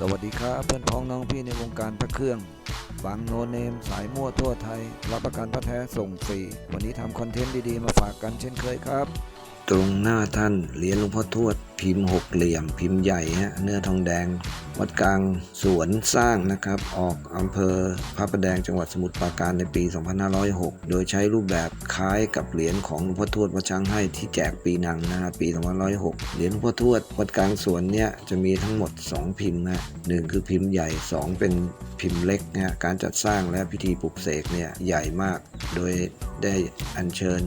สวัสดีครับเพื่อนพ้องน้องพี่ในวงการพระเครื่องบางโนเนมสายมั่วทั่วไทย รับประกันพระแท้ส่งฟรี วันนี้ทำคอนเทนต์ดีๆ มาฝากกันเช่นเคยครับ ตรงหน้าท่านเหรียญหลวงพ่อทวด พิมพ์หกเหลี่ยม พิมพ์ใหญ่ฮะเนื้อทองแดง วัดกลางสวนสร้างนะครับ ออกอำเภอพระประแดงจังหวัดสมุทรปราการในปี 2506 โดยใช้รูปแบบคล้ายกับเหรียญของหลวงพ่อทวดวัดช้างให้ที่แจกปีหนังนะฮะปี 2506 เหรียญหลวงพ่อทวดวัดกลางสวนเนี่ยจะมีทั้งหมด 2 พิมพ์นะหนึ่งคือพิมพ์ใหญ่ 2 เป็นพิมพ์เล็กนะการจัดสร้างและพิธีปลุกเสกเนี่ยใหญ่มาก โดยได้อัญเชิญ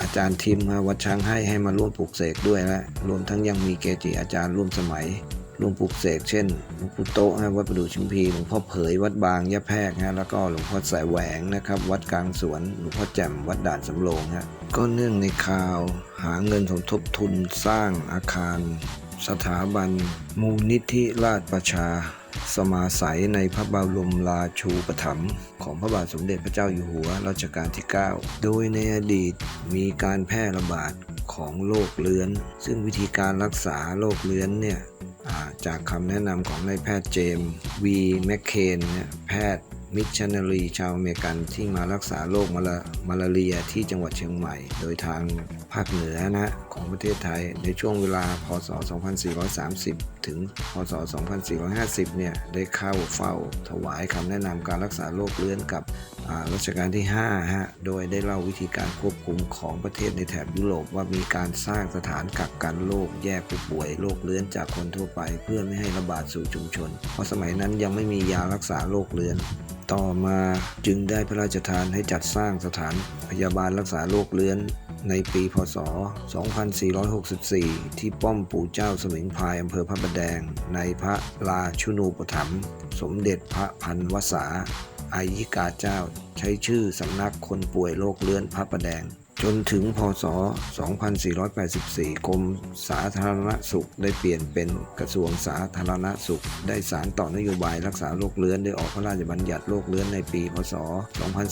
อาจารย์ทิมมาวัดช้างให้ให้มาร่วมปลุกเสกด้วยและรวมทั้งยังมีีเกจิอาจารย์ร่วมสมัยร่วมปลุกเสกเช่นหลวงปู่โตะฮะวัดประดู่ชิมพีหลวงพ่อเผยวัดบางยะแพรกฮะแล้วก็หลวงพ่อสายแหวงนะครับ วัดกลางสวนหลวงพ่อแจ่มวัดด่านสำโรงฮะก็เนื่องในข่าวหาเงินสมทบทุนสร้างอาคาร สถาบัน มูลนิธิราชประชา สมาสัยในพระบรมราชูปถัมภ์ของพระบาทสมเด็จพระเจ้าอยู่หัวรัชกาลที่ 9 โดยในอดีตมีการแพร่ระบาด ของโรคเลื้อน ซึ่งวิธีการรักษาโรคเลื้อนเนี่ยาจากคำแนะนำของนายแพทย์เจมส์วีแมคเคนเนี่ยแพทย์มิชชันนารีชาวอเมริกันที่มารักษาโรคมาลามาลาเรียที่จังหวัดเชียงใหม่ โดยทางภาคเหนือนะของประเทศไทยในช่วงเวลาพศ 2430ถึงพศ 2450 เนี่ยได้เข้าเฝ้า ถวายคำแนะนำการรักษาโรคเลื้อนกับรัชกาลที่5ฮะโดยได้เล่าวิธีการควบคุมของประเทศในแถบยุโรปว่ามีการสร้างสถานกักกันโรคแยกผู้ป่วยโรคเลื้อนจากคนทั่วไปเพื่อไม่ให้ระบาดสู่ชุมชน เพราะสมัยนั้นยังไม่มียารักษาโรคเลื้อนต่อมาจึงได้พระราชทานให้จัดสร้างสถานพยาบาลรักษาโรคเลื้อน ในปีพศ 2464 ที่ป้อมปู่เจ้าสมิงพรายอำเภอพระประแดง ในพระราชุนูปถัมภ์สมเด็จพระพันวษาอายิกาเจ้า ใช้ชื่อสำนักคนป่วยโรคเลื่อนพระประแดง จนถึงพศ 2484 กรมสาธารณสุขได้เปลี่ยนเป็นกระทรวงสาธารณสุข ได้สารต่อนโยบายรักษาโรคเลื้อนได้ออกพระราชบัญญัติโรคเลื้อนในปี พศ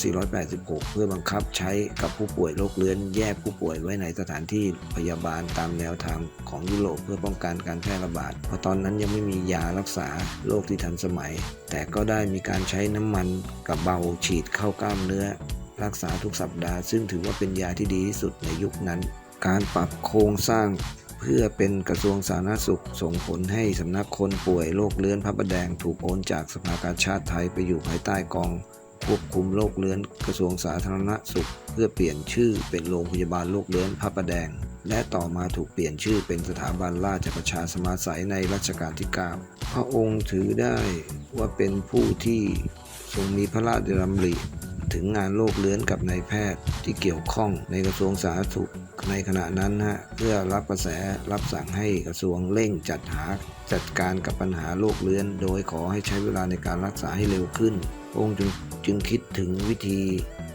2486 เพื่อบังคับใช้กับผู้ป่วยโรคเลื้อนแยกผู้ป่วยไว้ในสถานที่พยาบาลตามแนวทางของยุโรปเพื่อป้องกันการแพร่ระบาด เพราะตอนนั้นยังไม่มียารักษาโรคที่ทันสมัย แต่ก็ได้มีการใช้น้ำมันกับเบาฉีดเข้ากล้ามเนื้อ รักษาทุกสัปดาห์ ซึ่งถือว่าเป็นยาที่ดีที่สุดในยุคนั้น การปรับโครงสร้างเพื่อเป็นกระทรวงสาธารณสุข ส่งผลให้สำนักคนป่วยโรคเลื้อนพระประแดงถูกโอนจากสภากาชาติไทยไปอยู่ภายใต้กองควบคุมโรคเลื้อนกระทรวงสาธารณสุข เพื่อเปลี่ยนชื่อเป็นโรงพยาบาลโรคเลื้อนพระประแดง และต่อมาถูกเปลี่ยนชื่อเป็นสถาบันราชประชาสมาสัยในรัชกาลที่ 9 พระองค์ถือได้ว่าเป็นผู้ที่ทรงมีพระราชดำริ ถึงงานโรคเลื้อนกับนายแพทย์ที่เกี่ยวข้องในกระทรวงสาธารณสุขในขณะนั้นฮะเพื่อรับกระแสรับสั่งให้กระทรวงเร่งจัดหาจัดการกับปัญหาโรคเลื้อน โดยขอให้ใช้เวลาในการรักษาให้เร็วขึ้น องค์จึงคิดถึงวิธี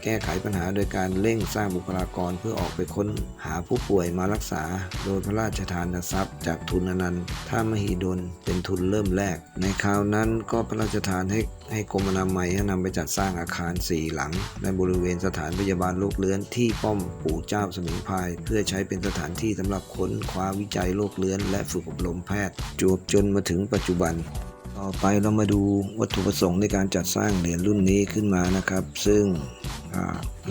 แก้ไขปัญหาโดยการเร่งสร้างบุคลากรเพื่อออกไปค้นหาผู้ป่วยมารักษา โดยพระราชทานทรัพย์จากทุนอนันต์ท่ามหิดลเป็นทุนเริ่มแรก ในคราวนั้นก็พระราชทานให้ให้กรมอนามัยนำไปจัดสร้างอาคารสี่หลังในบริเวณสถานพยาบาลโรคเลื้อนที่ป้อมปู่เจ้าสมิงพายเพื่อใช้เป็นสถานที่สำหรับค้นคว้าวิจัยโรคเลื้อนและฝึกอบรมแพทย์ จวบจนมาถึงปัจจุบัน ต่อไปเรามาดูวัตถุประสงค์ในการจัดสร้างเหรียญรุ่นนี้ขึ้นมานะครับ ซึ่ง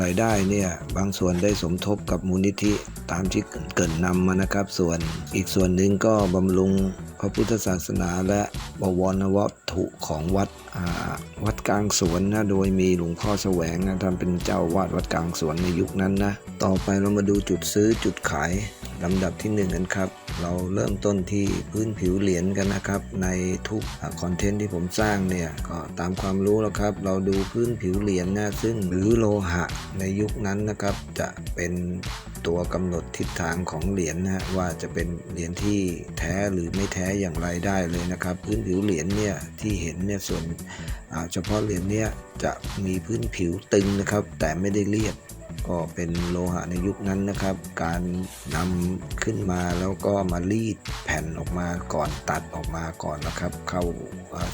รายได้เนี่ยบางส่วนได้สมทบกับมูลนิธิตามที่เกรินนำมานะครับ ส่วนอีกส่วนหนึ่งก็บำรุงพระพุทธศาสนาและบวรวัตถุของวัดวัดกลางสวนนะโดยมีหลวงพ่อแสวงนะท่านเป็นเจ้าวาดวัดกลางสวนในยุคนั้นนะต่อไปเรามาดูจุดซื้อจุดขาย ลำดับที่1กันครับ เราเริ่มต้นที่พื้นผิวเหรียญกันนะครับ ในทุกคอนเทนต์ที่ผมสร้างเนี่ยก็ตามความรู้แล้วครับ เราดูพื้นผิวเหรียญนะซึ่งหรือโลหะในยุคนั้นนะครับ จะเป็นตัวกำหนดทิศทางของเหรียญนะว่าจะเป็นเหรียญที่แท้หรือไม่แท้อย่างไรได้เลยนะครับ พื้นผิวเหรียญเนี่ยที่เห็นเนี่ยส่วนเฉพาะเหรียญเนี่ยจะมีพื้นผิวตึงนะครับ แต่ไม่ได้เรียบ ก็เป็นโลหะในยุคนั้นนะครับ การนำขึ้นมาแล้วก็มารีดแผ่นออกมาก่อนตัดออกมาก่อนนะครับ เข้า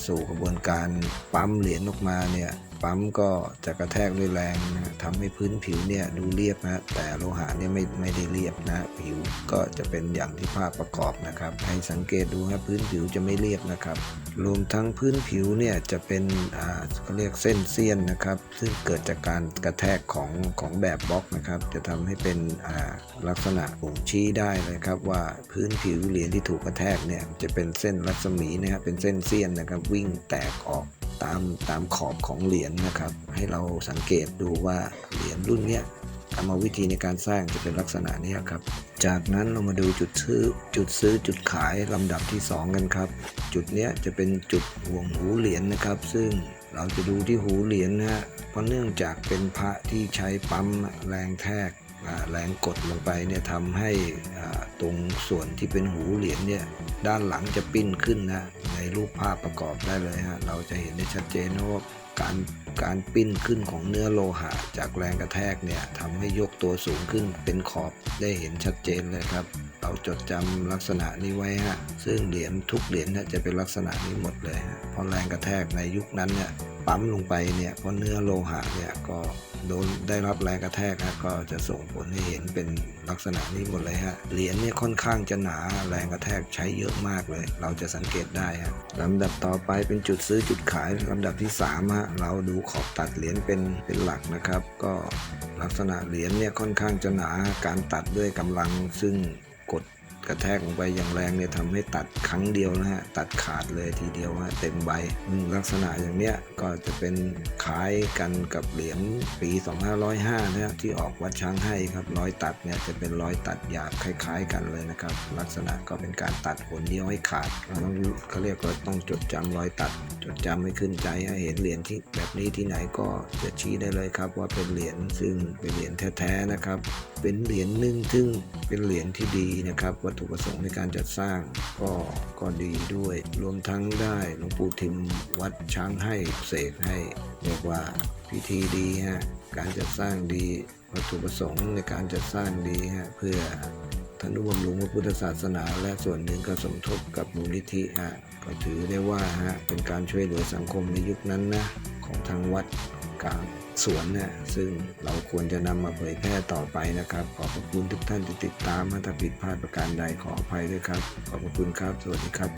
สู่กระบวนการปั๊มเหรียญออกมาเนี่ย ปั๊มก็จะกระแทกด้วยแรงนะทำให้พื้นผิวเนี่ยดูเรียบนะแต่โลหะเนี่ยไม่ไม่ได้เรียบนะผิวก็จะเป็นอย่างที่ภาพประกอบนะครับ ให้สังเกตดูครับพื้นผิวจะไม่เรียบนะครับ รวมทั้งพื้นผิวเนี่ยจะเป็นอ่าเขาเรียกเส้นเสี้ยนนะครับ ซึ่งเกิดจากการกระแทกของของแบบบล็อกนะครับ จะทำให้เป็นอ่าลักษณะบ่งชี้ได้เลยครับว่าพื้นผิวเหรียญที่ถูกกระแทกเนี่ยจะเป็นเส้นรัศมีนะครับเป็นเส้นเสี้ยนนะครับวิ่งแตกออก ตามตามขอบของเหรียญนะครับ ให้เราสังเกตดูว่าเหรียญรุ่นเนี้ยกรรมวิธีในการสร้างจะเป็นลักษณะนี้ครับ จากนั้นเรามาดูจุดซื้อจุดซื้อจุดขายลำดับที่ 2 กันครับ จุดเนี้ยจะเป็นจุดห่วงหูเหรียญนะครับ ซึ่งเราจะดูที่หูเหรียญนะฮะเพราะเนื่องจากเป็นพระที่ใช้ปั๊มแรงแทก แรงกดลงไปเนี่ยทำให้ตรงส่วนที่เป็นหูเหรียญเนี่ยด้านหลังจะปิ้นขึ้นนะในรูปภาพประกอบได้เลยฮะเราจะเห็นได้ชัดเจนว่าการการปิ้นขึ้นของเนื้อโลหะ จากแรงกระแทกเนี่ยทำให้ยกตัวสูงขึ้นเป็นขอบได้เห็นชัดเจนเลยครับ เราจดจำลักษณะนี้ไว้ฮะซึ่งเหรียญทุกเหรียญนี่ยจะเป็นลักษณะนี้หมดเลยฮะเพราะแรงกระแทกในยุคนั้นเนี่ย ปั๊มลงไปเนี่ยเพราะเนื้อโลหะเนี่ยก็โดนได้รับแรงกระแทกฮะก็จะส่งผลให้เห็นเป็นลักษณะนี้หมดเลยฮะเหรียญเนี่ยค่อนข้างจะหนาแรงกระแทกใช้เยอะมากเลย เราจะสังเกตได้ฮะลำดับต่อไปเป็นจุดซื้อจุดขายลำดับที่3ฮะเราดูขอบตัดเหรียญเป็นเป็นหลักนะครับ ก็ลักษณะเหรียญเนี่ยค่อนข้างจะหนาการตัดด้วยกำลังซึ่ง กระแทกลงไปอย่างแรงเนี่ยทำให้ตัดครั้งเดียวนะฮะตัดขาดเลยทีเดียวฮะเต็มใบลักษณะอย่างเนี้ยก็จะเป็นคล้ายกันกับเหรียญปี 2505นะฮะที่ออกวัดช้างให้ครับรอยตัดเนี่ยจะเป็นรอยตัดหยาบคล้ายๆ กันเลยนะครับ ลักษณะก็เป็นการตัดหนเดียวให้ขาดเราต้องเขาเรียกว่าต้องจดจำรอยตัด จดจำให้ขึ้นใจเห็นเหรียญที่แบบนี้ที่ไหนก็จะชี้ได้เลยครับ ว่าเป็นเหรียญซึ่งเป็นเหรียญแท้ๆนะครับ เป็นเหรียญหนึ่งซึ่งเป็นเหรียญที่ดีนะครับวัตถุประสงค์ในการจัดสร้างก็ก็ดีด้วย รวมทั้งได้หลวงปู่ทิมวัดช้างให้เสกให้เรียกว่าพิธีดีฮะการจัดสร้างดีวัตถุประสงค์ในการจัดสร้างดีฮะเพื่อธนุบำรุงพระพุทธศาสนา และส่วนหนึ่งก็สมทบกับมูลนิธิฮะก็ถือได้ว่าฮะเป็นการช่วยเหลือสังคมในยุคนั้นนะของทางวัด กลางสวนเนี่ยซึ่งเราควรจะนำมาเผยแพร่ต่อไปนะครับ ขอบพระคุณทุกท่านที่ติดตามถ้าผิดพลาดประการใดขออภัยด้วยครับ ขอบพระคุณครับ สวัสดีครับ